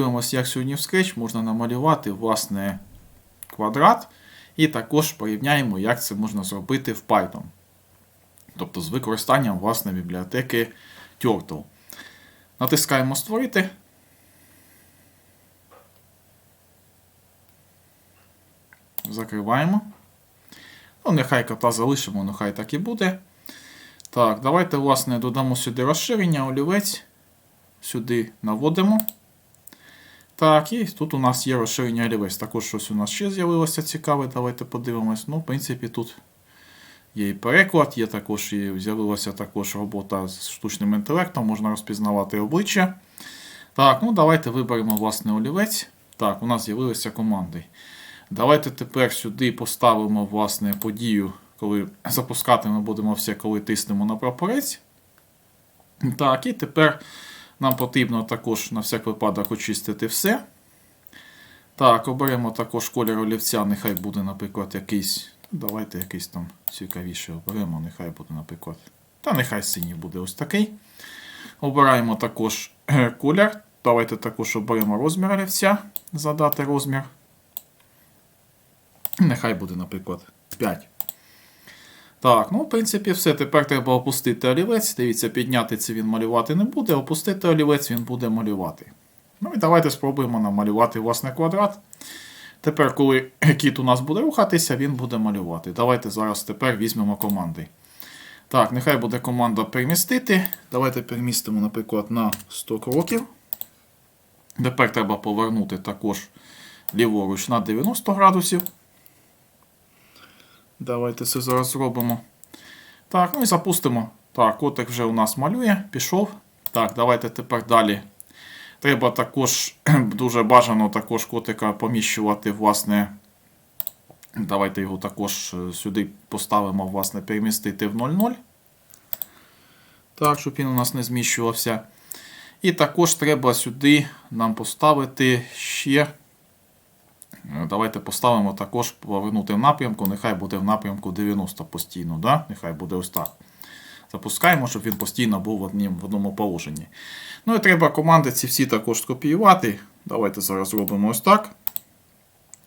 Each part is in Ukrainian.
Дивимося, як сьогодні в Scratch можна намалювати власне квадрат. І також порівняємо, як це можна зробити в Python. Тобто з використанням власне бібліотеки Turtle. Натискаємо Створити. Закриваємо. Ну, нехай кота залишимо, нехай так і буде. Так, давайте, власне, додамо сюди розширення, олівець. Сюди наводимо. Так, і тут у нас є розширення олівець. Також щось у нас ще з'явилося цікаве. Давайте подивимось. Ну, в принципі, тут є і переклад, є також і з'явилася також робота з штучним інтелектом, можна розпізнавати обличчя. Так, ну давайте виберемо власне олівець. Так, у нас з'явилися команди. Давайте тепер сюди поставимо власне подію, коли запускати ми будемо все, коли тиснемо на прапорець. Так, і тепер нам потрібно також на всяк випадок очистити все. Так, оберемо також колір олівця, нехай буде, наприклад, якийсь. Давайте якийсь там цікавіший оберемо, нехай буде, наприклад. Та нехай синій буде ось такий. Обираємо також е, колір. Давайте також оберемо розмір олівця, задати розмір. Нехай буде, наприклад, 5. Так, ну, в принципі, все. Тепер треба опустити олівець. Дивіться, підняти це він малювати не буде, опустити олівець він буде малювати. Ну і давайте спробуємо намалювати власне квадрат. Тепер, коли кіт у нас буде рухатися, він буде малювати. Давайте зараз тепер візьмемо команди. Так, нехай буде команда перемістити. Давайте перемістимо, наприклад, на 100 кроків. Тепер треба повернути також ліворуч на 90 градусів. Давайте це зараз зробимо. Так, ну і запустимо. Так, котик вже у нас малює, пішов. Так, давайте тепер далі. Треба також дуже бажано також котика поміщувати, власне. Давайте його також е, сюди поставимо, власне, перемістити в 0,0. Так, щоб він у нас не зміщувався. І також треба сюди нам поставити ще. Е, Давайте поставимо також повернути в напрямку, нехай буде в напрямку 90 постійно. Да? Нехай буде ось так. Запускаємо, щоб він постійно був в однім, в одному положенні. Ну і треба команди ці всі також скопіювати. Давайте зараз зробимо ось так.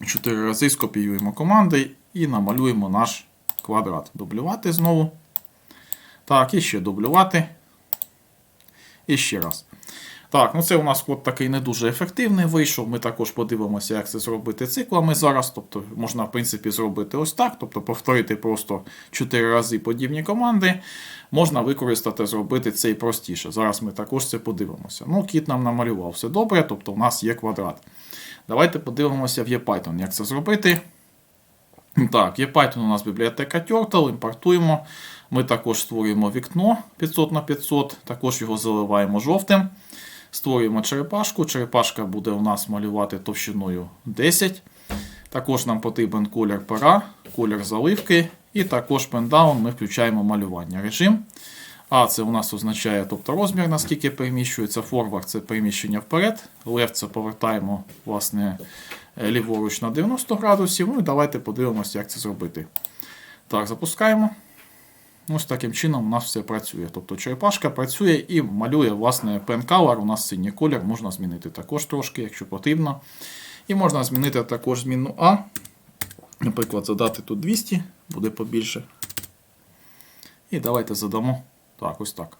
Чотири рази скопіюємо команди і намалюємо наш квадрат. Дублювати знову. Так, і ще дублювати. І ще раз. Так, ну це у нас код такий не дуже ефективний вийшов. Ми також подивимося, як це зробити циклами зараз. Тобто можна, в принципі, зробити ось так. Тобто повторити просто 4 рази подібні команди. Можна використати, зробити це і простіше. Зараз ми також це подивимося. Ну, кіт нам намалював все добре, тобто у нас є квадрат. Давайте подивимося в ePython, як це зробити. Так, ePython у нас бібліотека Turtle, імпортуємо. Ми також створюємо вікно 500 на 500, також його заливаємо жовтим. Створюємо черепашку. Черепашка буде у нас малювати товщиною 10. Також нам потрібен колір пера, колір заливки. І також пендаун ми включаємо малювання режим. А це у нас означає тобто, розмір, наскільки переміщується. Forward це переміщення вперед. Left це повертаємо власне, ліворуч на 90 градусів. Ну і давайте подивимося, як це зробити. Так, запускаємо. Ось таким чином у нас все працює. Тобто черепашка працює і малює власне pen color. У нас синій колір можна змінити також трошки, якщо потрібно. І можна змінити також зміну А. Наприклад, задати тут 200, буде побільше. І давайте задамо. Так, ось так.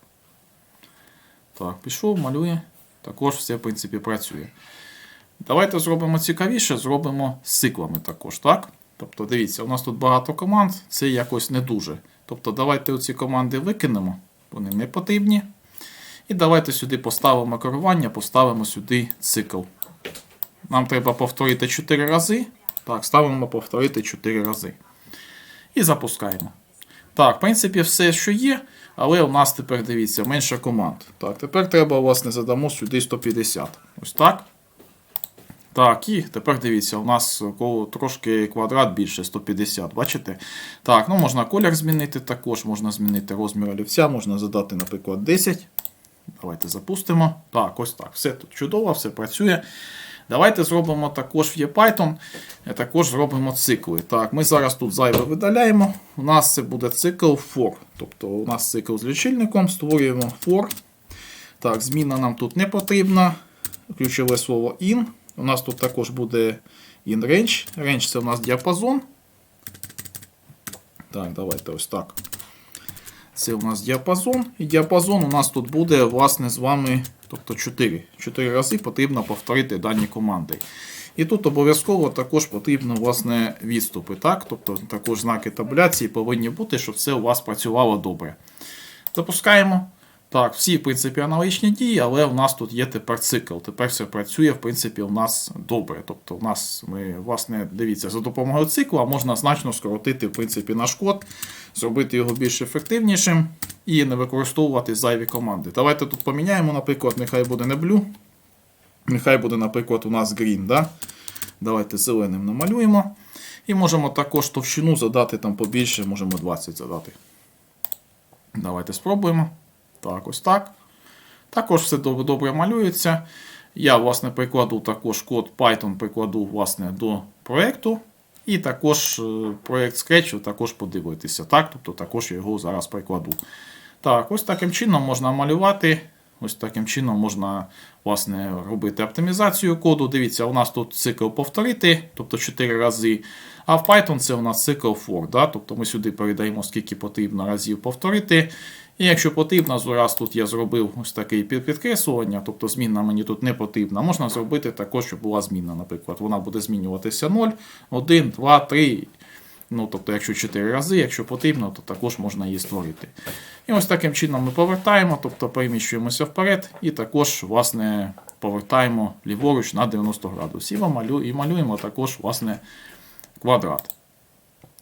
Так, пішов, малює. Також все, в принципі, працює. Давайте зробимо цікавіше, зробимо з циклами також, так? Тобто, дивіться, у нас тут багато команд, це якось не дуже. Тобто, давайте оці команди викинемо, вони не потрібні. І давайте сюди поставимо керування, поставимо сюди цикл. Нам треба повторити 4 рази. Так, ставимо повторити 4 рази. І запускаємо. Так, в принципі, все, що є, але у нас тепер дивіться, менше команд. Так, тепер треба, власне, задамо сюди 150. Ось так. Так, і тепер дивіться, у нас трошки квадрат більше 150, бачите? Так, ну можна колір змінити також, можна змінити розмір олівця, можна задати, наприклад, 10. Давайте запустимо. Так, ось так. Все тут чудово, все працює. Давайте зробимо також в ePython, також зробимо цикли. Так, Ми зараз тут зайве видаляємо. У нас це буде цикл for. Тобто у нас цикл з лічильником, створюємо for. Так, зміна нам тут не потрібна. ключове слово in. У нас тут також буде in range. Range це у нас діапазон. Так, давайте ось так. Це у нас діапазон. І діапазон у нас тут буде, власне, з вами, тобто 4. 4 рази потрібно повторити дані команди. І тут обов'язково також потрібно власне, відступи. Так? Тобто також знаки табуляції повинні бути, щоб все у вас працювало добре. Запускаємо. Так, всі, в принципі, аналогічні дії, але у нас тут є тепер цикл. Тепер все працює, в принципі, у нас добре. Тобто, у нас ми, власне, дивіться, за допомогою цикла можна значно скоротити, в принципі, наш код, зробити його більш ефективнішим і не використовувати зайві команди. Давайте тут поміняємо, наприклад, нехай буде не blue, нехай буде, наприклад, у нас green. Да? Давайте зеленим намалюємо. І можемо також товщину задати там побільше, можемо 20 задати. Давайте спробуємо. Так, ось так. Також все добре, малюється. Я, власне, прикладу також код Python прикладу власне, до проєкту. І також е, проєкт Scratch також подивитися. Так? Тобто також я його зараз прикладу. Так, ось таким чином можна малювати. Ось таким чином можна власне, робити оптимізацію коду. Дивіться, у нас тут цикл повторити, тобто 4 рази. А в Python це у нас цикл for. Да? Тобто ми сюди передаємо, скільки потрібно разів повторити. І якщо потрібно, зараз тут я зробив ось таке під- підкреслювання, тобто змінна мені тут не потрібна. Можна зробити також, щоб була змінна. Наприклад, вона буде змінюватися 0, 1, 2, 3. Ну, тобто, якщо 4 рази, якщо потрібно, то також можна її створити. І ось таким чином ми повертаємо, тобто переміщуємося вперед, і також, власне, повертаємо ліворуч на 90 градусів. І малюємо також, власне, квадрат.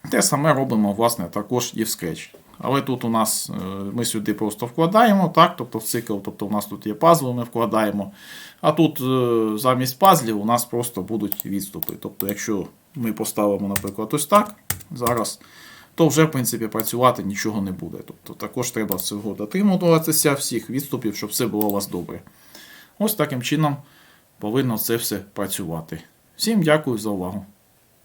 Те саме робимо, власне, також і в Scratch. Але тут у нас е, ми сюди просто вкладаємо, так, тобто в цикл, тобто у нас тут є пазли, ми вкладаємо. А тут е, замість пазлів у нас просто будуть відступи. Тобто, якщо ми поставимо, наприклад, ось так зараз, то вже, в принципі, працювати нічого не буде. Тобто також треба всього дотримуватися, всіх відступів, щоб все було у вас добре. Ось таким чином повинно це все працювати. Всім дякую за увагу.